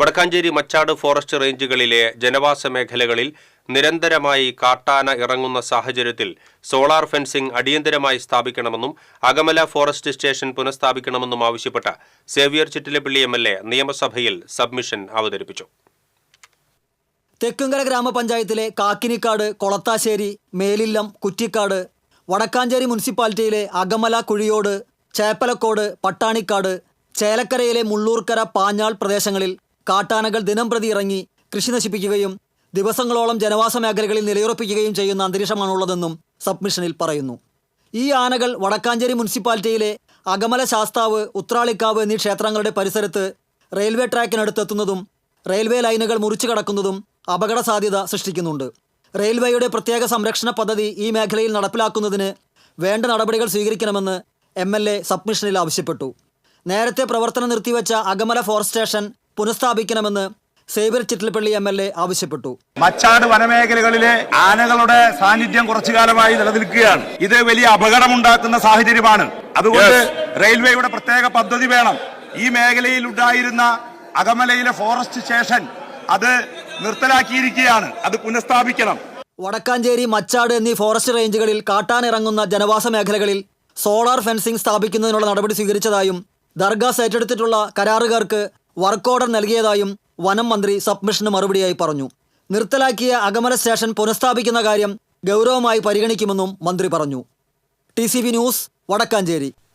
Vadakkanchery Machad forest റേഞ്ചുകളിലെ ജനവാസ മേഖലകളിൽ നിരന്തരമായി കാട്ടാന ഇറങ്ങുന്ന സാഹചര്യത്തിൽ സോളാർ ഫെൻസിംഗ് അടിയന്തരമായി സ്ഥാപിക്കണമെന്നും അകമല ഫോറസ്റ്റ് സ്റ്റേഷൻ പുനഃസ്ഥാപിക്കണമെന്നും ആവശ്യപ്പെട്ട സേവിയർ ചിറ്റിലപ്പിള്ളി എം എൽ നിയമസഭയിൽ സബ്മിഷൻ അവതരിപ്പിച്ചു. തെക്കുംകര ഗ്രാമപഞ്ചായത്തിലെ കാക്കിനിക്കാട് കൊളത്താശ്ശേരി മേലില്ലം കുറ്റിക്കാട് വടക്കാഞ്ചേരി മുനിസിപ്പാലിറ്റിയിലെ അകമല കുഴിയോട് ചേപ്പലക്കോട് പട്ടാണിക്കാട് ചേലക്കരയിലെ മുള്ളൂർക്കര പാഞ്ഞാൾ പ്രദേശങ്ങളിൽ കാട്ടാനകൾ ദിനം പ്രതി ഇറങ്ങി കൃഷി നശിപ്പിക്കുകയും ദിവസങ്ങളോളം ജനവാസ മേഖലകളിൽ നിലയുറപ്പിക്കുകയും ചെയ്യുന്ന അന്തരീക്ഷമാണുള്ളതെന്നും സബ്മിഷനിൽ പറയുന്നു. ഈ ആനകൾ വടക്കാഞ്ചേരി മുനിസിപ്പാലിറ്റിയിലെ അകമല ശാസ്താവ് ഉത്രാളിക്കാവ് എന്നീ ക്ഷേത്രങ്ങളുടെ പരിസരത്ത് റെയിൽവേ ട്രാക്കിനടുത്തെത്തുന്നതും റെയിൽവേ ലൈനുകൾ മുറിച്ചു കടക്കുന്നതും അപകട സാധ്യത സൃഷ്ടിക്കുന്നുണ്ട്. റെയിൽവേയുടെ പ്രത്യേക സംരക്ഷണ പദ്ധതി ഈ മേഖലയിൽ നടപ്പിലാക്കുന്നതിന് വേണ്ട നടപടികൾ സ്വീകരിക്കണമെന്ന് എം എൽ എ സബ്മിഷനിൽ ആവശ്യപ്പെട്ടു. നേരത്തെ പ്രവർത്തനം നിർത്തിവെച്ച അകമല ഫോറസ്റ്റ് സ്റ്റേഷൻ പുനഃസ്ഥാപിക്കണമെന്ന് സേബർ ചിറ്റിലപ്പള്ളി എം എൽ എ ആവശ്യപ്പെട്ടു. മച്ചാട് വനമേഖലകളിലെ ആനകളുടെ സാന്നിധ്യം കുറച്ചു കാലമായി നിലനിൽക്കുകയാണ്. ഇത് വലിയ അപകടമുണ്ടാക്കുന്ന സാഹചര്യമാണ്. അതുകൊണ്ട് റെയിൽവേയുടെ പ്രത്യേക പദ്ധതി വേണം. ഈ മേഖലയിൽ ഉണ്ടായിരുന്ന അകമലയിലെ ഫോറസ്റ്റ് സ്റ്റേഷൻ അത് നിർത്തലാക്കിയിരിക്കുകയാണ്. അത് പുനഃസ്ഥാപിക്കണം. വടക്കാഞ്ചേരി മച്ചാട് എന്നീ ഫോറസ്റ്റ് റേഞ്ചുകളിൽ കാട്ടാനിറങ്ങുന്ന ജനവാസ മേഖലകളിൽ സോളാർ ഫെൻസിംഗ് സ്ഥാപിക്കുന്നതിനുള്ള നടപടി സ്വീകരിച്ചതായും ദർഗാസ് ഏറ്റെടുത്തിട്ടുള്ള കരാറുകാർക്ക് വർക്ക് ഓർഡർ നൽകിയതായും വനം മന്ത്രി സബ്മിഷന് മറുപടിയായി പറഞ്ഞു. നിർത്തലാക്കിയ അകമല സ്റ്റേഷൻ പുനഃസ്ഥാപിക്കുന്ന കാര്യം ഗൗരവമായി പരിഗണിക്കുമെന്നും മന്ത്രി പറഞ്ഞു. T news Vadakkanchery.